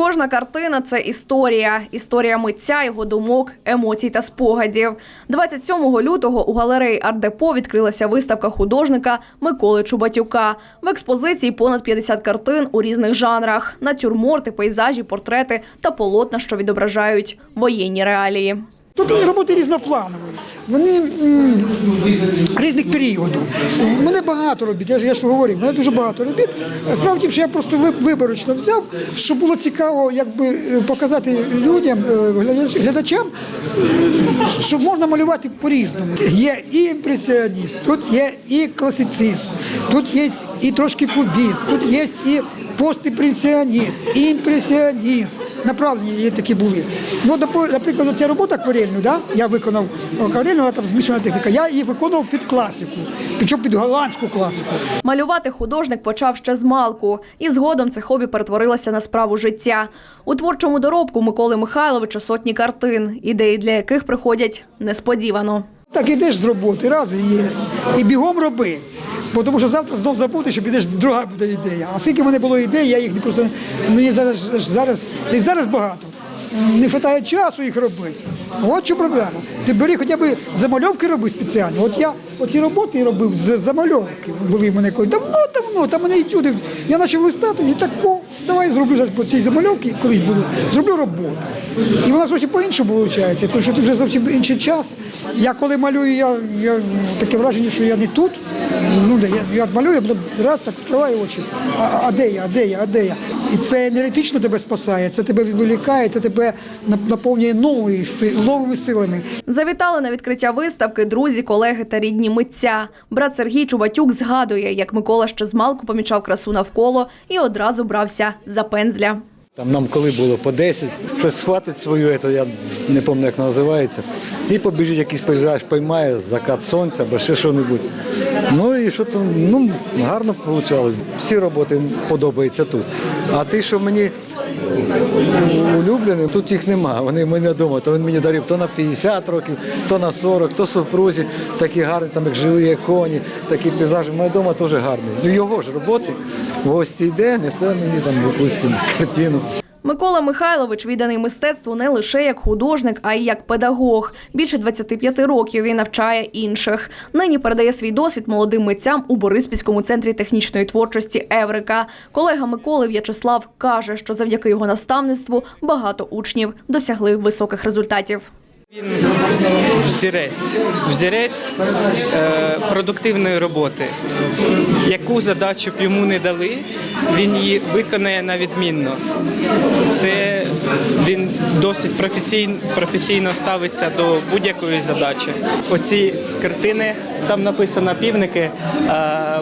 Кожна картина це історія. Історія митця, його думок, емоцій та спогадів. 27 лютого у галереї Ардепо відкрилася виставка художника Миколи Чубатюка. В експозиції понад 50 картин у різних жанрах: натюрморти, пейзажі, портрети та полотна, що відображають воєнні реалії. Тут роботи різнопланові. Вони м, різних періодів. Мене багато робіт, я ж я ж говорив, мене дуже багато робіт. Справді, що я просто ви- виборочно взяв, щоб було цікаво якби, е, показати людям, е, глядачам, е, що можна малювати по-різному. Є і імпресіоніст, тут є і класицизм, тут є і трошки кубізм, тут є і постімпресіоніст, імпресіоніст. Направлення є такі були. Ну, наприклад, ця робота акварельну, да? я виконав акварельну, там змішана техніка. Я її виконував під класику, причому під голландську класику. Малювати художник почав ще з малку, і згодом це хобі перетворилося на справу життя. У творчому доробку Миколи Михайловича сотні картин, ідеї для яких приходять несподівано. Так ідеш з роботи, раз і є. І бігом роби. Бо тому що завтра знов забудеш, і підеш, друга буде ідея. А скільки в мене було ідей, я їх не просто мені зараз зараз десь зараз багато. Не вистачає часу їх робити. От що проблема. Ти бери хоча б замальовки роби спеціально. От я оці роботи робив з замальовки. Були в мене колись давно, давно, там мене етюди. Я почав листати і так, о, давай зроблю по цій замальовці, колись буду, зроблю роботу. І вона зовсім по-іншому виходить, тому що це вже зовсім інший час. Я коли малюю, я, я таке враження, що я не тут. Ну, я, я малюю, я раз так відкриваю очі. А, а де я, а де я, а де я? І це енергетично тебе спасає, це тебе відволікає, це тебе наповнює новою, си- новими силами. Завітали на відкриття виставки друзі, колеги та рідні митця. Брат Сергій Чубатюк згадує, як Микола ще з малку помічав красу навколо і одразу брався за пензля. Там нам коли було по 10, щось схватить свою, це я не пам'ятаю, як називається, і побіжить якийсь пейзаж, поймає закат сонця або ще що-небудь. Ну і що там, ну, гарно вийшло. Всі роботи подобаються тут. А ти, що мені улюблені, тут їх нема. Вони мене вдома, то він мені дарив то на 50 років, то на 40, то супрузі, такі гарні, там як живі коні, такі пейзажі. Моя вдома теж гарні. Ну його ж роботи в гості йде, несе мені там, допустимо, картину. Микола Михайлович відданий мистецтву не лише як художник, а й як педагог. Більше 25 років він навчає інших. Нині передає свій досвід молодим митцям у Бориспільському центрі технічної творчості Еврика. Колега Миколи В'ячеслав каже, що завдяки його наставництву багато учнів досягли високих результатів. Він взірець, взірець е, продуктивної роботи. Яку задачу б йому не дали, він її виконає на відмінно. Це він досить професійно, професійно ставиться до будь-якої задачі. Оці картини, там написано півники, е,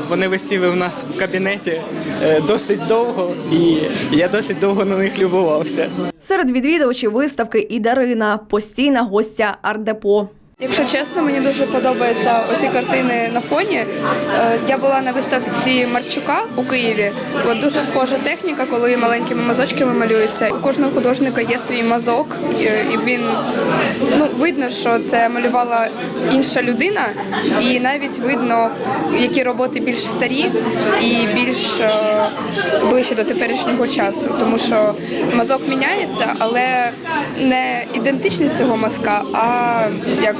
вони висіли в нас в кабінеті е, досить довго, і я досить довго на них любувався. Серед відвідувачів виставки і Дарина, постійна гостя Ардепо. Якщо чесно, мені дуже подобаються оці картини на фоні. Е, Я була на виставці Марчука у Києві. От дуже схожа техніка, коли маленькими мазочками малюється. У кожного художника є свій мазок, і він ну видно, що це малювала інша людина, і навіть видно, які роботи більш старі і більш е, ближче до теперішнього часу, тому що мазок міняється, але не ідентичність цього мазка, а як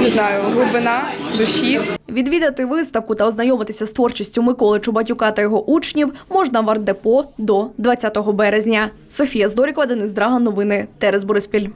не знаю, глибина душі. Відвідати виставку та ознайомитися з творчістю Миколи Чубатюка та його учнів можна в ардепо до 20 березня. Софія Здорікова, Денис Драга, Новини Терес Бориспіль.